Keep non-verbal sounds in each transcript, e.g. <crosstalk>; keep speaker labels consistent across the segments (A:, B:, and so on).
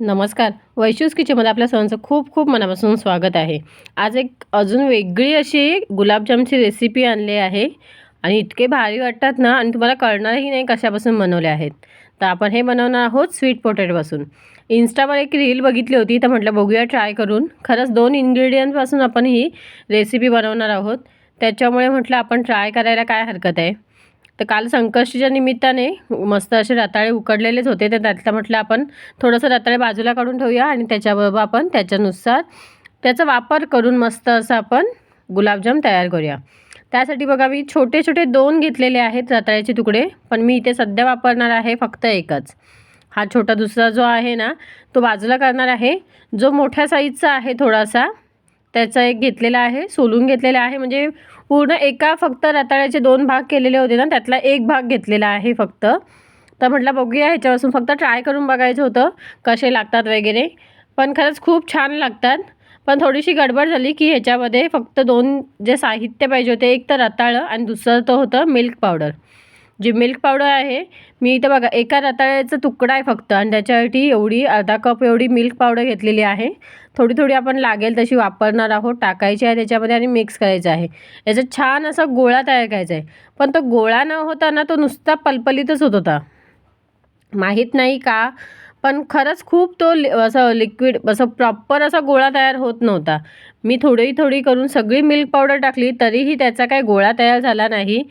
A: नमस्कार. वैशूस किचनमध्ये आपल्या सर्वांचं खूप खूप मनापासून स्वागत आहे. आज एक अजून वेगळी अशी गुलाबजामची रेसिपी आणली आहे. आणि इतके भारी वाटतात ना आणि तुम्हाला कळणारही नाही कशापासून बनवले आहेत. तर आपण हे बनवणार आहोत स्वीट पोटॅटोपासून इन्स्टावर एक रील बघितली होती तर म्हटलं बघूया ट्राय करून. खरंच दोन इन्ग्रेडियंटपासून आपण ही रेसिपी बनवणार आहोत. त्याच्यामुळे म्हटलं आपण ट्राय करायला काय हरकत आहे? तर काल संकष्टीच्या निमित्ताने मस्त असे रताळे उकडलेलेच होते. तर त्यातलं म्हटलं आपण थोडंसं रताळे बाजूला काढून ठेवूया आणि त्याच्याबरोबर आपण त्याच्यानुसार त्याचा वापर करून मस्त असं आपण गुलाबजाम तयार करूया. त्यासाठी बघा मी छोटे छोटे दोन घेतलेले आहेत रताळ्याचे तुकडे पण मी इथे सध्या वापरणार आहे फक्त एकच. हा छोटा दुसरा जो आहे ना तो बाजूला करणार आहे. जो मोठ्या साईजचा आहे थोडासा त्याचा एक घेतलेला आहे सोलून घेतलेला आहे. म्हणजे पूर्ण एका फक्त रताळ्याचे दोन भाग केलेले होते ना त्यातला एक भाग घेतलेला आहे फक्त. तर म्हटलं बघूया ह्याच्यापासून फक्त ट्राय करून बघायचं होतं कसे लागतात वगैरे. पण खरंच खूप छान लागतात. पण थोडीशी गडबड झाली की ह्याच्यामध्ये फक्त दोन जे साहित्य पाहिजे होते एक तर रताळं आणि दुसरं तर होतं मिल्क पावडर जे मिल्क पावडर आहे मी इथं बघा एका रताळ्याचा तुकडा आहे फक्त. आणि त्याच्यासाठी एवढी अर्धा कप एवढी मिल्क पावडर घेतलेली आहे. थोडी थोडी आपण लागेल तशी वापरणार आहोत. टाकायची आहे त्याच्यामध्ये आणि मिक्स करायचं आहे. याचा छान असा गोळा तयार करायचा आहे. पण तो गोळा न होता ना तो नुसता पलपलीतच होत होता. माहीत नाही का? पण खरंच खूप तो लि असं लिक्विड असं प्रॉपर असा गोळा तयार होत नव्हता. मी थोडी थोडी करून सगळी मिल्क पावडर टाकली तरीही त्याचा काही गोळा तयार झाला नाही.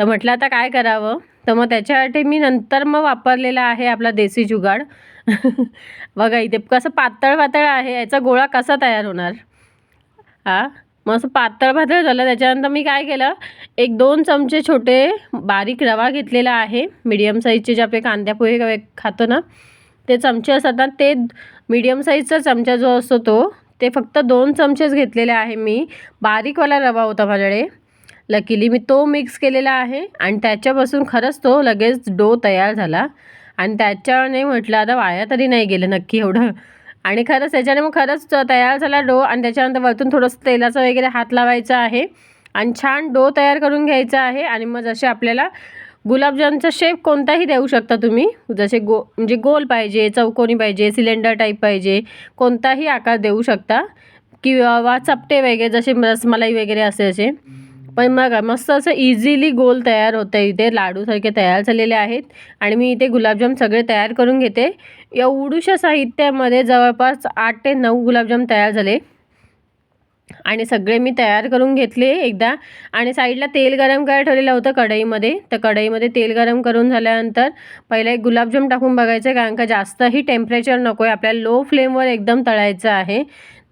A: तर म्हटलं आता काय करावं? तर मग त्याच्यासाठी मी नंतर मग वापरलेला आहे आपला देसी जुगाड. <laughs> बघा इथे कसं पातळ पातळ आहे याचा गोळा कसा तयार होणार? हा? मग असं पातळ पातळ झालं त्याच्यानंतर मी काय केलं एक दोन चमचे छोटे बारीक रवा घेतलेला आहे मीडियम साईजचे जे आपले कांद्या पोहे खातो ना ते चमचे असतात ना ते मीडियम साईजचा चमचा जो असतो तो ते फक्त दोन चमचेच घेतलेले आहे मी. बारीकवाला रवा होता माझ्याकडे. लकीली मी तो मिक्स केलेला आहे आणि त्याच्यापासून खरंच तो लगेच डो तयार झाला. आणि त्याच्याने म्हटलं आता वाया तरी नाही गेलं नक्की एवढं. आणि खरंच त्याच्याने मग खरंच तयार झाला डो आणि त्याच्यानंतर वरतून थोडंसं तेलाचा वगैरे हात लावायचा आहे. आणि छान डो तयार करून घ्यायचा आहे आणि मग जसे आपल्याला गुलाबजामचा शेप कोणताही देऊ शकता तुम्ही जसे गो म्हणजे गोल पाहिजे चौकोनी पाहिजे सिलेंडर टाईप पाहिजे कोणताही आकार देऊ शकता. किंवा चपटे वगैरे जसे रसमलाई वगैरे असे असे. पण मग मस्त असं इझिली गोल तयार होतं इथे. लाडूसारखे तयार झालेले आहेत. आणि मी इथे गुलाबजाम सगळे तयार करून घेते. एवढूशा साहित्यामध्ये जवळपास आठ ते नऊ गुलाबजाम तयार झाले. आणि सगळे मी तयार करून घेतले एकदा. आणि साईडला तेल गरम करायला ठेवलेलं होतं कढईमध्ये. तर कढईमध्ये तेल गरम करून झाल्यानंतर पहिला एक गुलाबजाम टाकून बघायचं कारण का जास्तही टेम्परेचर नको आहे आपल्याला लो फ्लेमवर एकदम तळायचं आहे.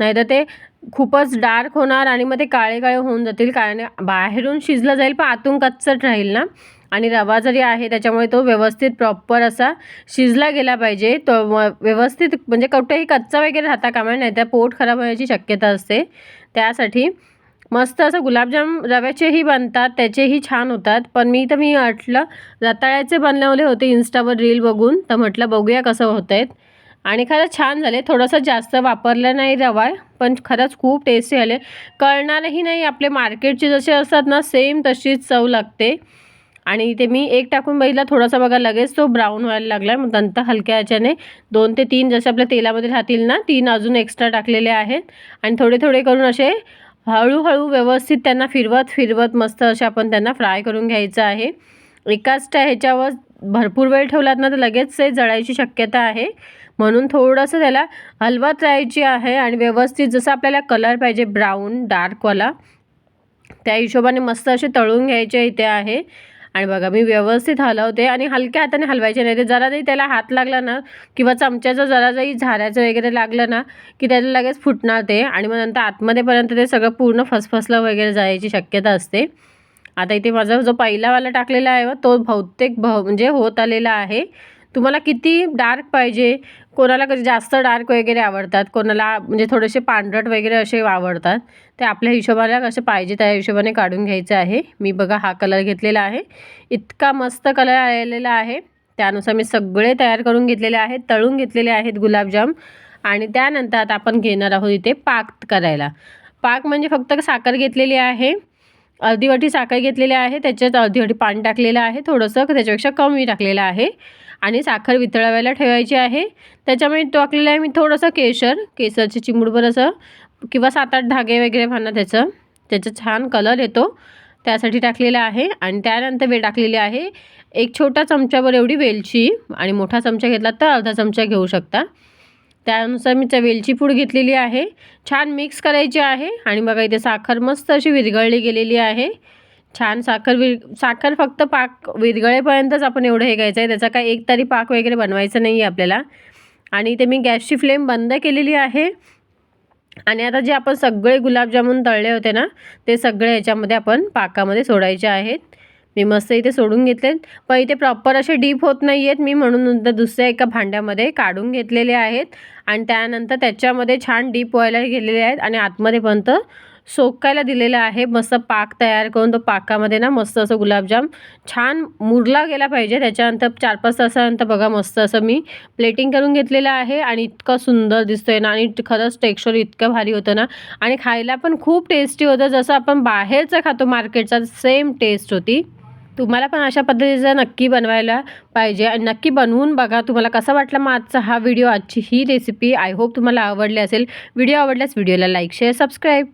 A: नाहीतर ते खूपच डार्क होणार आणि मग ते काळे काळे होऊन जातील कारण बाहेरून शिजलं जाईल पण आतून कच्चट राहील ना. आणि रवा जरी आहे त्याच्यामुळे तो व्यवस्थित प्रॉपर असा शिजला गेला पाहिजे. तो व्यवस्थित म्हणजे कुठेही कच्चा वगैरे राहता कामा नाही त्या पोट खराब होण्याची शक्यता असते. त्यासाठी मस्त असं गुलाबजाम रव्याचेही बनतात त्याचेही छान होतात. पण मी तर मी म्हटलं रताळ्याचे बनवले होते इन्स्टावर रील बघून. तर म्हटलं बघूया कसं होत आहेत आणि खरंच छान झाले. थोडंसं जास्त वापरलं नाही रवा पण खरंच खूप टेस्टी आले. कळणारही नाही आपले मार्केटचे जसे असतात ना सेम तशीच चव लागते. आणि इथे मी एक टाकून बघितला थोडासा बघा लगेच तो ब्राऊन व्हायला लागला मग नंतर हलक्या ह्याच्याने दोन ते तीन जसे आपल्या तेलामध्ये राहतील ना तीन अजून एक्स्ट्रा टाकलेले आहेत. आणि थोडे थोडे करून असे हळूहळू व्यवस्थित त्यांना फिरवत फिरवत मस्त असे आपण त्यांना फ्राय करून घ्यायचं आहे. एकाच ह्याच्यावर भरपूर वेळ ठेवलात ना तर लगेच ते जळायची शक्यता आहे. म्हणून थोडंसं त्याला हलवत राहायची आहे आणि व्यवस्थित जसं आपल्याला कलर पाहिजे ब्राऊन डार्कवाला त्या हिशोबाने मस्त असे तळून घ्यायचे इथे आहे. आणि बघा मी व्यवस्थित हलवते आणि हलक्या हाताने हलवायचे नाही. ते जरा जरी त्याला हात लागला ना किंवा चमच्याचं जरा जरी झाऱ्याचं वगैरे लागलं ना की त्याला लगेच फुटणार ते. आणि मग नंतर आतमध्येपर्यंत ते सगळं पूर्ण फसफसलं वगैरे जायची शक्यता असते. आता इथे माझा जो पहिलावाला टाकलेला आहे तो बहुतेक भ म्हणजे होत आलेला आहे. तुम्हाला किती डार्क पाहिजे? कोणाला कधी जास्त डार्क वगैरे आवडतात? कोणाला म्हणजे थोडेसे पांढरट वगैरे असे आवडतात. ते आपल्या हिशोबाला कसे पाहिजे त्या हिशोबाने काढून घ्यायचं आहे. मी बघा हा कलर घेतलेला आहे. इतका मस्त कलर आलेला आहे. त्यानुसार मी सगळे तयार करून घेतलेले आहेत तळून घेतलेले आहेत गुलाबजाम. आणि त्यानंतर आता आपण घेणार आहोत इथे पाक करायला. पाक म्हणजे फक्त साखर घेतलेली आहे. अर्धी वाटी साखर घेतलेली आहे त्याच्यात अर्धी वाटी पाणी टाकलेलं आहे थोडंसं त्याच्यापेक्षा कमी टाकलेलं आहे आणि साखर वितळवायला ठेवायची आहे. त्याच्यामध्ये टाकलेलं आहे मी थोडंसं केशर केसरची चिमुडभर असं किंवा सात आठ धागे वगैरे म्हणा त्याचं त्याचा छान कलर येतो. त्यासाठी टाकलेलं आहे आणि त्यानंतर वेळ टाकलेली आहे. एक छोटा चमच्यावर एवढी वेलची आणि मोठा चमचा घेतला तर अर्धा चमचा घेऊ शकता. त्यानुसार मी त्या वेलची पूड घेतलेली आहे. छान मिक्स करायची आहे. आणि बघा इथे साखर मस्त अशी विरघळली गेलेली आहे. छान साखर विर साखर फक्त पाक विरघळेपर्यंतच आपण एवढं हे घ्यायचं आहे. त्याचा काय एक तरी पाक वगैरे बनवायचं नाही आहे आपल्याला. आणि इथे मी गॅसची फ्लेम बंद केलेली आहे. आणि आता जे आपण सगळे गुलाबजामुन तळले होते ना ते सगळे याच्यामध्ये आपण पाकामध्ये सोडायचे आहेत. मी मस्त इथे सोडून घेतले पण इथे प्रॉपर असे डीप होत नाही आहेत मी म्हणून दुसऱ्या एका भांड्यामध्ये काढून घेतलेले आहेत. आणि त्यानंतर त्याच्यामध्ये छान डीप व्हायला गेलेले आहेत. आणि आतमध्ये पर्यंत सोकायला दिलेलं आहे. मस्त पाक तयार करून तो पाकामध्ये ना मस्त असं गुलाबजाम छान मुरला गेला पाहिजे. त्याच्यानंतर चार पाच तासानंतर बघा मस्त असं मी प्लेटिंग करून घेतलेलं आहे. आणि इतकं सुंदर दिसतोय ना. आणि खरंच टेक्स्चर इतकं भारी होतं ना. आणि खायला पण खूप टेस्टी होतं. जसं आपण बाहेरचं खातो मार्केटचा सेम टेस्ट होती. तुम्हाला पण अशा पद्धतीचं नक्की बनवायला पाहिजे. आणि नक्की बनवून बघा तुम्हाला कसा वाटला मग आजचा हा व्हिडिओ आजची ही रेसिपी आय होप तुम्हाला आवडली असेल. व्हिडिओ आवडल्यास व्हिडिओला लाईक शेअर सबस्क्राईब